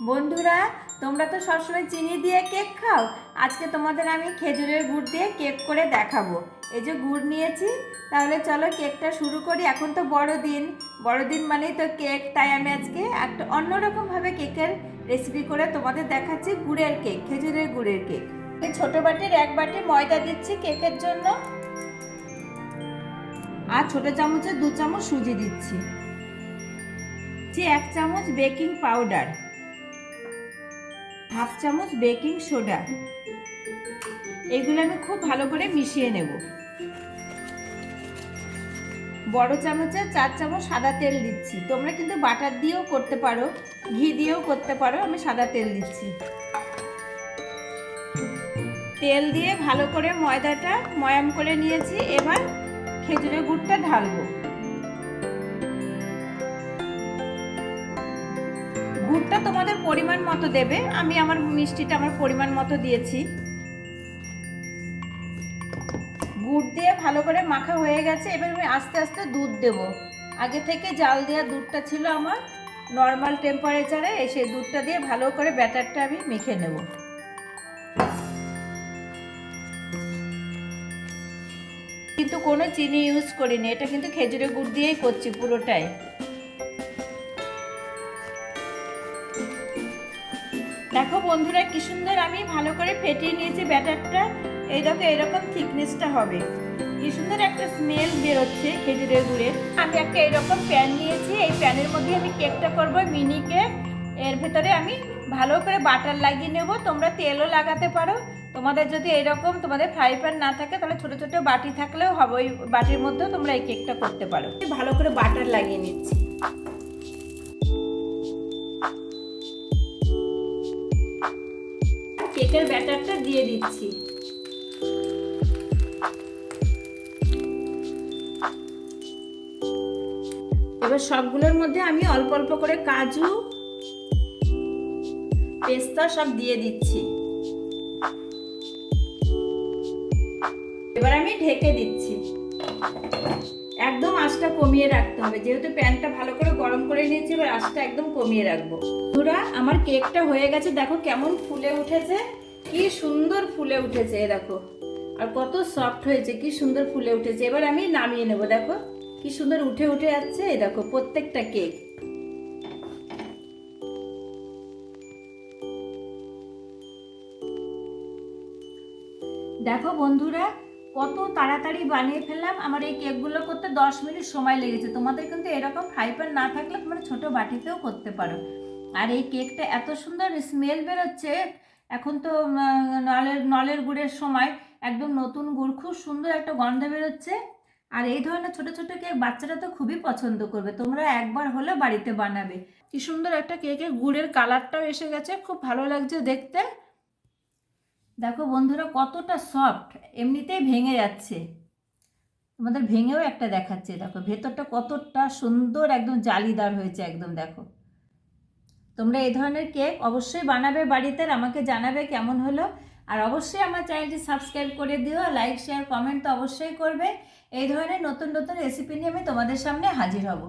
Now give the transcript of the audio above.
বন্ধুরা, তোমরা তো সবসময় চিনি দিয়ে কেক খাও। আজকে তোমাদের আমি খেজুরের গুড় দিয়ে কেক করে দেখাবো। এই যে গুড় নিয়েছি, তাহলে চলো কেকটা শুরু করি। এখন তো বড়দিন। বড়দিন মানেই তো কেক, তাই আমি আজকে একটা অন্যরকমভাবে কেকের রেসিপি করে তোমাদের দেখাচ্ছি গুড়ের কেক, খেজুরের গুড়ের কেক। ছোটো বাটির এক বাটি ময়দা দিচ্ছি কেকের জন্য। আর ছোটো চামচে দু চামচ সুজি দিচ্ছি। যে এক চামচ বেকিং পাউডার। হাফ চামচ বেকিং সোডা। এগুলো আমি খুব ভালো করে মিশিয়ে নেব। বড় চামচে চার চামচ সাদা তেল দিচ্ছি। তোমরা কিন্তু বাটার দিয়েও করতে পারো, ঘি দিয়েও করতে পারো, আমি সাদা তেল দিচ্ছি। তেল দিয়ে ভালো করে ময়দাটা ময়াম করে নিয়েছি, এবার খেজুরের গুড়টা ঢালবো। গুড়টা তোমাদের পরিমাণ মতো দেবে। আমি আমার মিষ্টিটা আমার পরিমাণ মতো দিয়েছি। গুড় দিয়ে ভালো করে মাখা হয়ে গেছে। এবার আমি আস্তে আস্তে দুধ দেব। আগে থেকে জাল দেওয়া দুধটা ছিল আমার নর্মাল টেম্পারেচারে সেই দুধটা দিয়ে ভালো করে ব্যাটারটা আমি মেখে নেব। কিন্তু কোনো চিনি ইউজ করিনি। এটা কিন্তু খেজুরের গুড় দিয়েই করছি পুরোটাই। দেখো বন্ধুরা, কি সুন্দর আমি ভালো করে ফেটিয়ে নিয়েছি ব্যাটারটা। এই দেখো, এরকম থিকনেসটা হবে। কি সুন্দর একটা স্মেল বেরোচ্ছে খেজুরের গুড়ের। আমি একটা এরকম প্যান নিয়েছি, এই প্যানের মধ্যে আমি কেকটা করব মিনি কেক এর ভেতরে আমি ভালো করে বাটার লাগিয়ে নেব। তোমরা তেলও লাগাতে পারো। তোমাদের যদি এরকম তোমাদের ফ্রাই প্যান না থাকে, তাহলে ছোটো ছোটো বাটি থাকলেও হবে, ওই বাটির মধ্যেও তোমরা এই কেকটা করতে পারো। ভালো করে বাটার লাগিয়ে নিচ্ছি। কেকের ব্যাটারটা দিয়ে দিচ্ছি। এবার সবগুলোর মধ্যে আমি অল্প অল্প করে কাজু, পেস্তা সব দিয়ে দিচ্ছি। এবার আমি ঢেকে দিচ্ছি। একদম আঁচটা কমিয়ে রাখতে হবে। যেহেতু প্যানটা ভালো করে গরম করে নিয়েছি, এবার আঁচটা একদম কমিয়ে রাখব। বন্ধুরা, আমার কেকটা হয়ে গেছে। দেখো কেমন ফুলে উঠেছে। কি সুন্দর ফুলে উঠেছে দেখো। আর কত সফট হয়েছে, কি সুন্দর ফুলে উঠেছে। এবার আমি নামিয়ে নেব, দেখো। কি সুন্দর উঠে উঠে যাচ্ছে দেখো, প্রত্যেকটা কেক। দেখো বন্ধুরা কত তাড়াতাড়ি বানিয়ে ফেললাম, আমার এই কেকগুলো করতে দশ মিনিট সময় লেগেছে। তোমাদের কিন্তু এরকম ফ্রাই প্যান না থাকলে তোমরা ছোটো বাটিতেও করতে পারো। আর এই কেকটা এত সুন্দর স্মেল বেরোচ্ছে, এখন তো নলের নলের গুড়ের সময় একদম নতুন গুড়, খুব সুন্দর একটা গন্ধ বেরোচ্ছে। আর এই ধরনের ছোট ছোট কেক বাচ্চারা তো খুবই পছন্দ করবে, তোমরা একবার হলে বাড়িতে বানাবে। কি সুন্দর একটা কেকের গুড়ের কালারটাও এসে গেছে, খুব ভালো লাগছে দেখতে। দেখো বন্ধুরা, কতটা সফট এমনিতেই ভেঙে যাচ্ছে। তোমাদের ভেঙেও একটা দেখাচ্ছে, দেখো ভেতরটা কতটা সুন্দর, একদম জালিদার হয়েছে, একদম দেখো। তোমরা এই ধরনের কেক অবশ্যই বানাবে বাড়িতে আমাকে জানাবে কেমন হলো। আর অবশ্যই আমার চ্যানেলটি সাবস্ক্রাইব করে দিও লাইক শেয়ার কমেন্ট তো অবশ্যই করবে। এই ধরনের নতুন নতুন রেসিপি নিয়ে আমি তোমাদের সামনে হাজির হব।